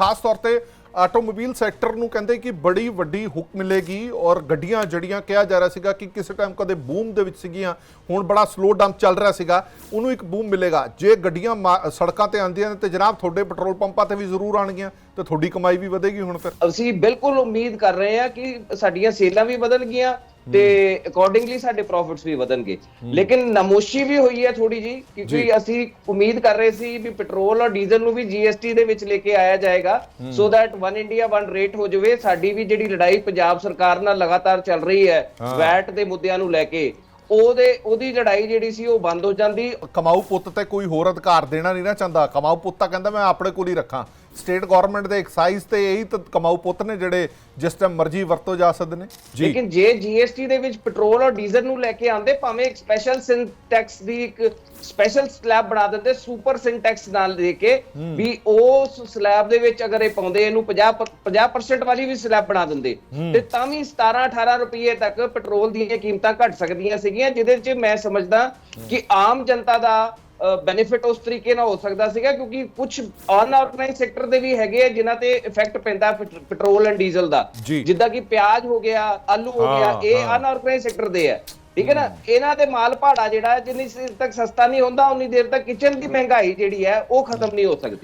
ਖਾਸ ਤੌਰ ਤੇ ਆਟੋਮੋਬਾਈਲ ਸੈਕਟਰ ਨੂੰ ਕਹਿੰਦੇ ਕਿ ਬੜੀ ਵੱਡੀ ਹੁੱਕ ਮਿਲੇਗੀ ਔਰ ਗੱਡੀਆਂ ਜੜੀਆਂ ਕਿਹਾ ਜਾ ਰਿਹਾ ਸੀਗਾ ਕਿ ਕਿਸੇ ਟਾਈਮ ਕਦੇ ਬੂਮ ਦੇ ਵਿੱਚ ਸੀਗੀਆਂ, ਹੁਣ ਬੜਾ ਸਲੋ ਡੰਪ ਚੱਲ ਰਿਹਾ ਸੀਗਾ, ਉਹਨੂੰ ਇੱਕ ਬੂਮ ਮਿਲੇਗਾ। ਜੇ ਗੱਡੀਆਂ ਮਾ- ਸੜਕਾਂ ਤੇ ਆਉਂਦੀਆਂ ਨੇ ਤੇ ਜਨਾਬ ਤੁਹਾਡੇ ਪੈਟਰੋਲ ਪੰਪਾਂ ਤੇ ਵੀ ਜ਼ਰੂਰ ਆਣਗੀਆਂ ਤੇ ਤੁਹਾਡੀ ਕਮਾਈ ਵੀ ਵਧੇਗੀ ਹੁਣ ਫਿਰ। ਅਸੀਂ ਬਿਲਕੁਲ ਉਮੀਦ ਕਰ ਰਹੇ ਹਾਂ ਕਿ ਸਾਡੀਆਂ ਸੇਲਾਂ ਵੀ ਵਧਣਗੀਆਂ ਤੇ ਅਕੋਰਡਿੰਗਲੀ ਸਾਡੇ ਪ੍ਰੋਫਿਟਸ ਵੀ ਵਧਣਗੇ। ਲੇਕਿਨ ਨਮੋਸ਼ੀ ਵੀ ਹੋਈ ਹੈ ਥੋੜੀ ਜੀ। ਕਿਉਂਕਿ ਅਸੀਂ ਉਮੀਦ ਕਰ ਰਹੇ ਸੀ ਵੀ ਪੈਟਰੋਲ ਔਰ ਡੀਜ਼ਲ ਨੂੰ ਵੀ ਜੀਐਸਟੀ ਦੇ ਵਿੱਚ ਲੈ ਕੇ ਆਇਆ ਜਾਏਗਾ so that one India one rate ਹੋ ਜਾਵੇ। ਸਾਡੀ ਵੀ ਜਿਹੜੀ ਲੜਾਈ ਪੰਜਾਬ ਸਰਕਾਰ ਨਾਲ ਲਗਾਤਾਰ ਚੱਲ ਰਹੀ ਹੈ ਹਾਂ। ਵੈਟ ਦੇ ਮੁੱਦਿਆਂ ਨੂੰ ਲੈ ਕੇ ਉਹਦੇ ਉਹਦੀ ਲੜਾਈ ਜਿਹੜੀ ਸੀ ਉਹ ਬੰਦ ਹੋ ਜਾਂਦੀ। ਕਮਾਊ ਪੁੱਤ ਤੇ ਕੋਈ ਹੋਰ ਅਧਿਕਾਰ ਦੇਣਾ ਨਹੀਂ ਨਾ ਚਾਹੁੰਦਾ। ਕਮਾਊ ਪੁੱਤ ਤਾਂ ਕਹਿੰਦਾ ਮੈਂ ਆਪਣੇ ਕੋਲ ਹੀ ਰੱਖਾਂ। ਸਟੇਟ ਗਵਰਨਮੈਂਟ ਦੇ ਐਕਸਾਈਜ਼ ਤੇ ਇਹੀ ਤਾਂ ਕਮਾਊ ਪੁੱਤ ਨੇ ਜਿਹੜੇ ਜਿਸ ਟਾਈਮ ਮਰਜ਼ੀ ਵਰਤੋਂ ਜਾ ਸਕਦੇ ਨੇ। ਲੇਕਿਨ ਜੇ ਜੀਐਸਟੀ ਦੇ ਵਿੱਚ ਪੈਟਰੋਲ ਔਰ ਡੀਜ਼ਲ ਨੂੰ ਲੈ ਕੇ ਆਂਦੇ ਭਾਵੇਂ ਇੱਕ ਸਪੈਸ਼ਲ ਸਿੰਟੈਕਸ ਦੀ ਇੱਕ ਸਪੈਸ਼ਲ ਸਲੈਬ ਬਣਾ ਦਿੰਦੇ ਸੁਪਰ ਸਿੰਟੈਕਸ ਨਾਲ ਦੇ ਕੇ ਵੀ ਉਸ ਸਲੈਬ ਦੇ ਵਿੱਚ ਅਗਰ ਇਹ ਪਾਉਂਦੇ ਇਹਨੂੰ 50 ਪ- 50% ਵਾਲੀ ਵੀ ਸਲੈਬ ਬਣਾ ਦਿੰਦੇ। ਤੇ ਤਾਂ ਵੀ 17 18 ਰੁਪਏ ਤੱਕ ਪੈਟਰੋਲ ਦੀਆਂ ਕੀਮਤਾਂ ਘਟ ਸਕਦੀਆਂ ਸੀਗੀਆਂ ਜਿਹਦੇ 'ਚ ਮੈਂ ਸਮਝਦਾ ਕਿ ਆਮ ਜਨਤਾ ਦਾ ਬੈਨੀਫਿਟ ਉਸ ਤਰੀਕੇ ਨਾਲ ਹੋ ਸਕਦਾ ਸੀਗਾ ਕਿਉਂਕਿ ਕੁਝ ਅਨਆਰਗੇਨਾਈਜ਼ ਸੈਕਟਰ ਦੇ ਵੀ ਹੈਗੇ ਆ ਜਿਨ੍ਹਾਂ ਤੇ ਇਫੈਕਟ ਪੈਂਦਾ ਪੈਟ- ਪੈਟਰੋਲ ਐਂਡ ਡੀਜ਼ਲ ਦਾ। ਜਿੱਦਾਂ ਕਿ ਪਿਆਜ਼ ਹੋ ਗਿਆ ਆਲੂ ਹੋ ਗਿਆ ਇਹ। ਅਨਆਰਗੇਨਾਈਜ਼ ਸੈਕਟਰ ਦੇ ਆ। ਠੀਕ ਹੈ ਨਾ? ਇਹਨਾਂ ਦੇ ਮਾਲ ਭਾੜਾ ਜਿਹੜਾ ਜਿੰਨੀ ਦੇਰ ਤੱਕ ਸਸਤਾ ਨਹੀਂ ਹੁੰਦਾ ਉਨੀ ਦੇਰ ਤੱਕ ਕਿਚਨ ਦੀ ਮਹਿੰਗਾਈ ਜਿਹੜੀ ਹੈ ਉਹ ਖਤਮ ਨਹੀਂ ਹੋ ਸਕਦੀ।